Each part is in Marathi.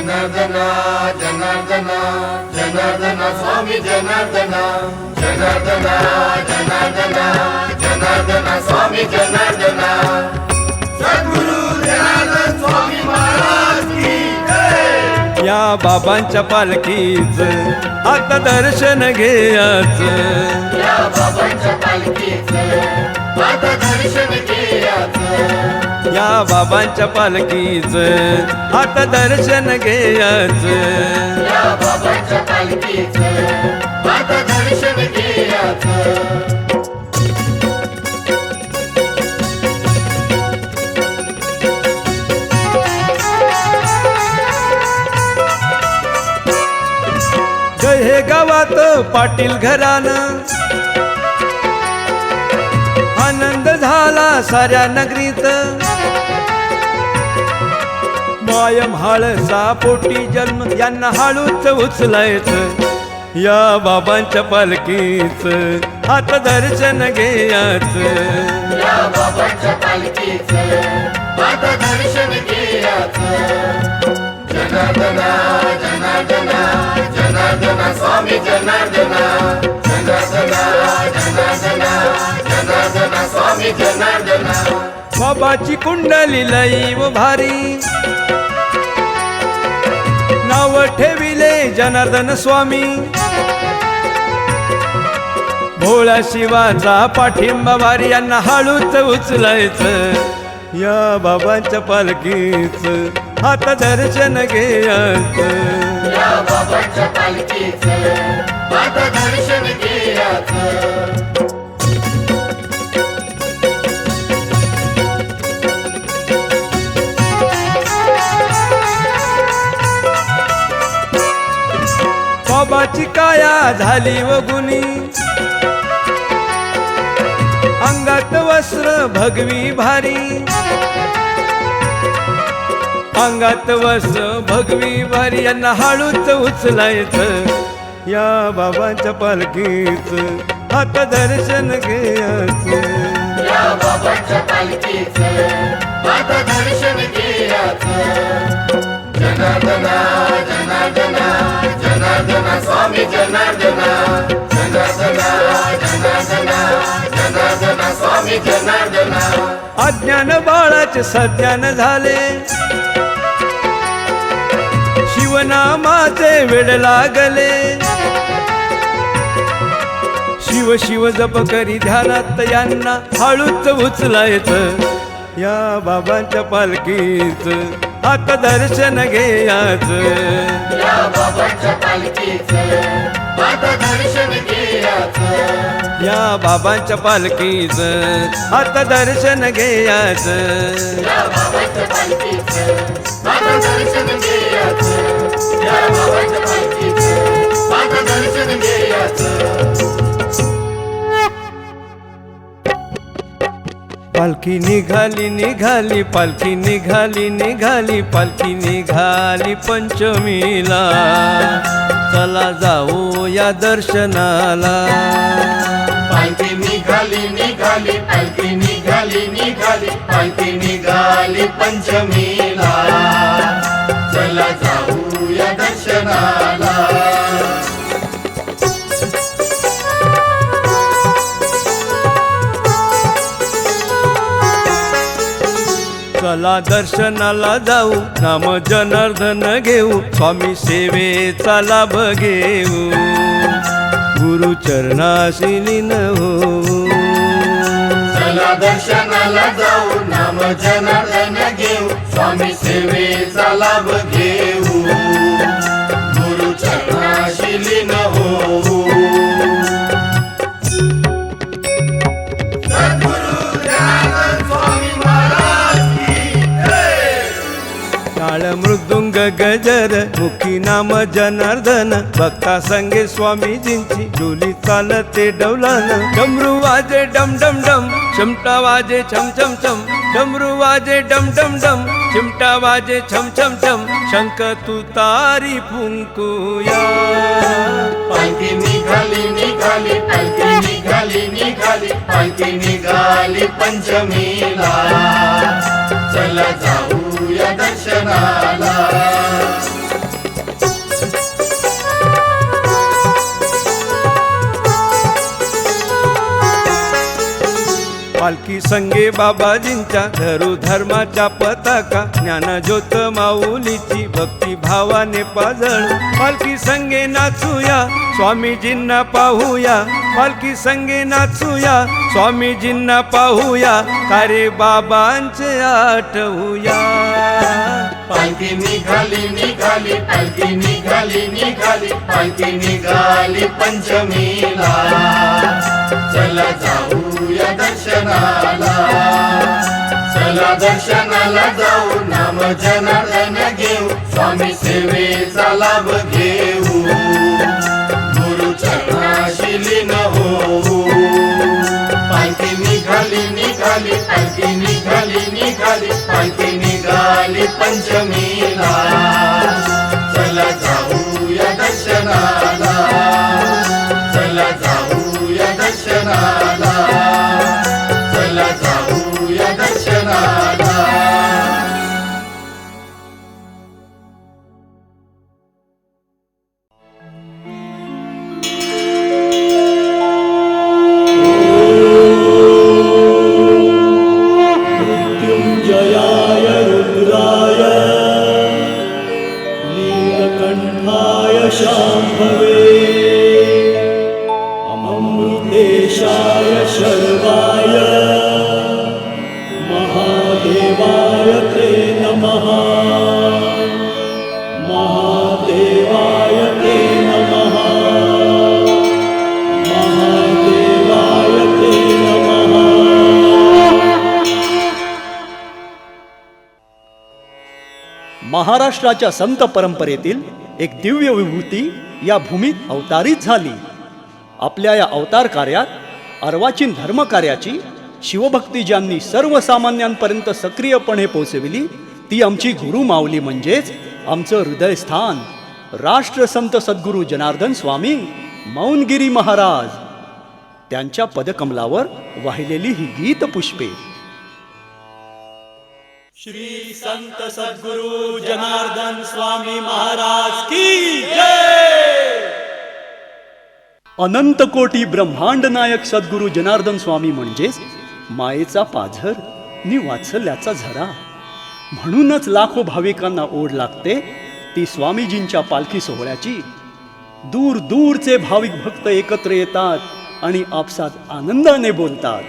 जनार्दना जनार्दना जनार्दना स्वामी जनार्दना जनार्दना जनार्दना जनार्दना स्वामी जनार्दना। या बाबांच्या पालखीच. आता दर्शन घेयाच. या बाबांच्या पालखीचं. आता दर्शन घ्यायचं या बाबांच्या पालखीच. आता दर्शन घेयाच. पाटील घरानं. आनंद झाला साऱ्या नगरीत. मायम हाळसा पोटी जन्म यांना हाळूच उचलायचं. या बाबांच्या पालखीच आता दर्शन घेयाच. दर्शन घेयाच. जनार्दना जनार्दना जनार्दना स्वामी जनार्दना जनार्दना जनार्दना जनार्दना स्वामी जनार्दना. बाबाची कुंडली लईव भारी. नाव ठेविले जनार्दन स्वामी. भोळा शिवाचा पाठिंबा भारी यांना हळूच उचलायचं. या बाबांच्या पालखीच आता दर्शन घेयाचं दर्शन बाबाची काया झाली व गुणी. अंगात वस्त्र भगवी भारी. अंगात वस्त्र भगवी भारी यांना हळूच उचलायचं. या बाबांच्या पालखीच आता दर्शन घ्यायचं या बाबांच्या पालखीचं शिवनामाचे वेड लागले. शिव शिव जप करी ध्यानात यांना हळूच उचलायचं. या बाबांच्या पालखीच आता दर्शन घेयाचं. या बाबांच्या पालखीचं आता दर्शन घ्यायचं पालखी निघाली निघाली पालखी निघाली निघाली पालखी निघाली पंचमीला. चला जाऊ या दर्शनाला. पालखी निघाली निघाली पालखी निघाली निघाली पालखी निघाली पंचमीला. चला जाऊ चला दर्शनाला जाऊ नाम जनार्दन घेऊ स्वामी सेवेचा लाभ घेऊ गुरु चरणाशी लीन होऊ चला दर्शनाला जाऊ नाम जनार्दन घेऊ स्वामी सेवेचा लाभ घेऊ टाळ मृदुंग गजर मुखी नाम जनार्दन भक्ता संगे स्वामीजींची डोली चालते डौलान डमरू वाजे डम डम डम चिमटा वाजे छम छम छम. डमरू वाजे डम डम डम चिमटा वाजे छम छम छम. शंख तू तारी फुंकुया. पालखी निघाली निघाली पालखी निघाली निघाली. पालखी निघाली पंचमीला. चला जाऊ. दर्शनाला. पालखी संगे बाबाजींच्या धरू धर्माच्या पताका ज्ञानज्योत माऊलीची भक्ती भावाने पाजळ. पालखी संगे नाचूया स्वामीजींना पाहूया. पालखी संगे नाचूया स्वामीजींना पाहूया. कारे बाबांचे आठवूया? पालखी निघाली निघाली पालखी निघाली निघाली पालखी निघाली पंचमीला. चला जाऊया दर्शनाला. चला दर्शनाला जाऊ नाम जनार्दन घेऊ स्वामी सेवेचा लाभ घेऊ. गुरु चरणाशी लीन होऊ. पालखी निघाली निघाली पालखी निघाली निघाली पालखी निघाली पंचमीला. चला जाऊया दर्शनाला. चला जाऊया दर्शनाला. महाराष्ट्राच्या संत परंपरेतील एक दिव्य विभूती या भूमीत अवतारित झाली. आपल्या या अवतार कार्यात अर्वाचीन धर्मकार्याची शिवभक्ती ज्यांनी सर्वसामान्यांपर्यंत सक्रियपणे पोचविली ती आमची गुरु माऊली म्हणजेच आमचं हृदयस्थान. राष्ट्रसंत सद्गुरू जनार्दन स्वामी मौनगिरी महाराज. त्यांच्या पदकमलावर वाहिलेली ही गीत पुष्पे श्री संत सद्गुरु जनार्दन स्वामी महाराज की जय। अनंत कोटी ब्रह्मांड नायक सद्गुरु जनार्दन स्वामी म्हणजेच मायेचा पाझर नि वाचल्याचा झरा. म्हणूनच लाखो भाविकांना ओढ लागते ती स्वामीजींच्या पालखी सोहळ्याची. दूर दूरचे भाविक भक्त एकत्र येतात आणि आपसात आनंदाने बोलतात.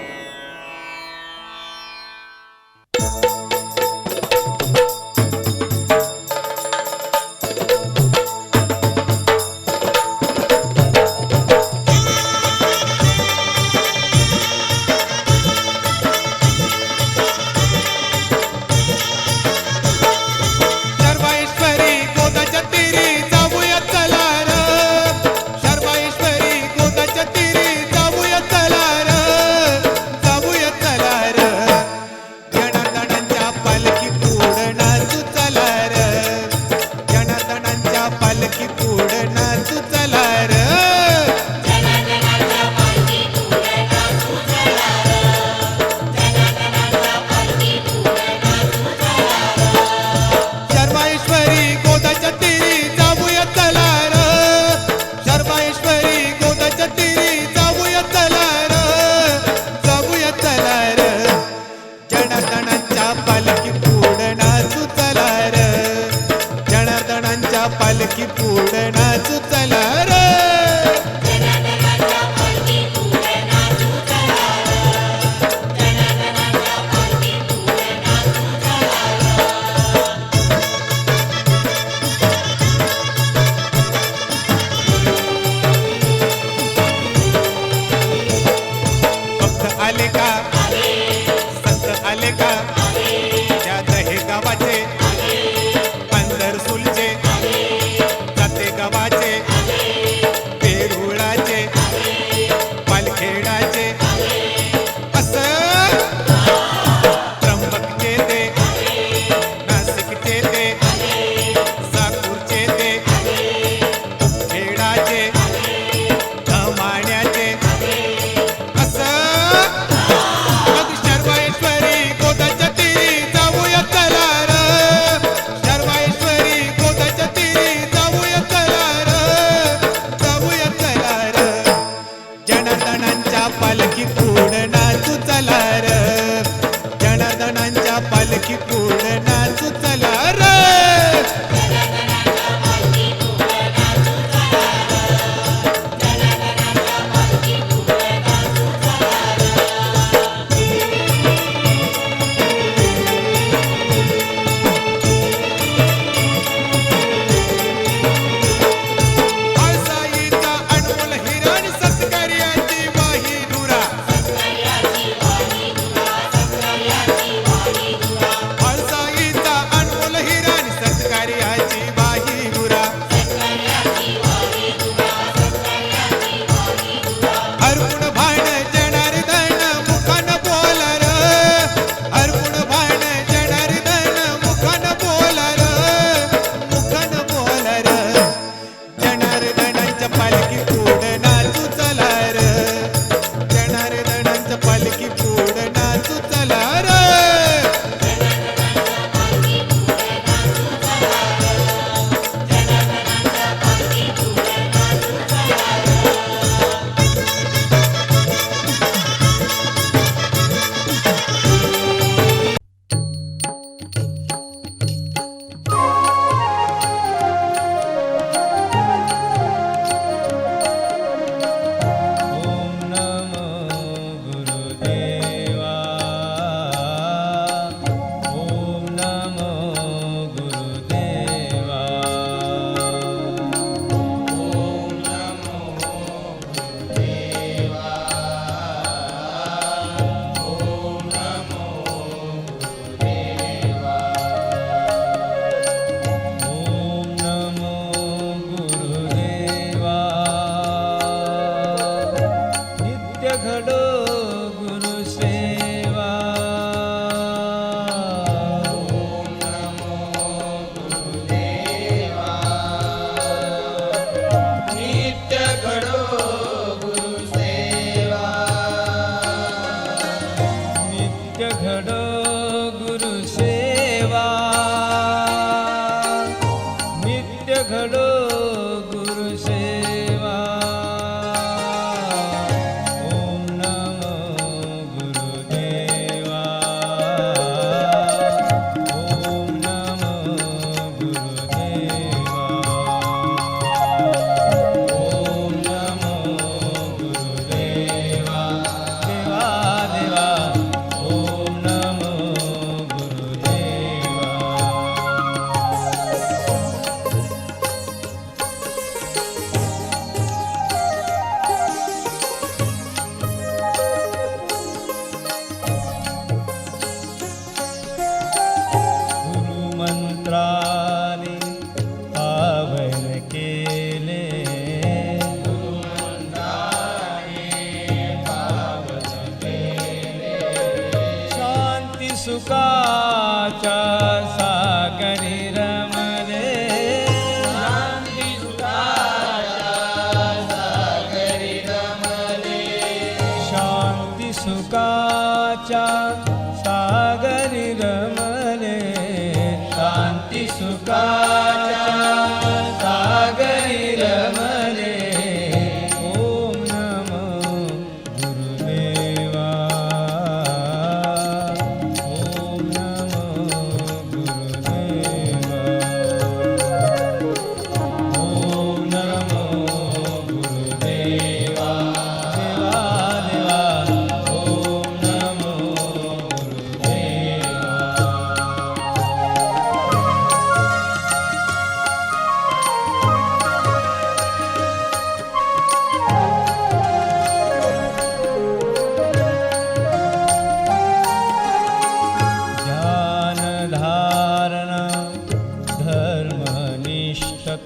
सुकाचा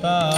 ता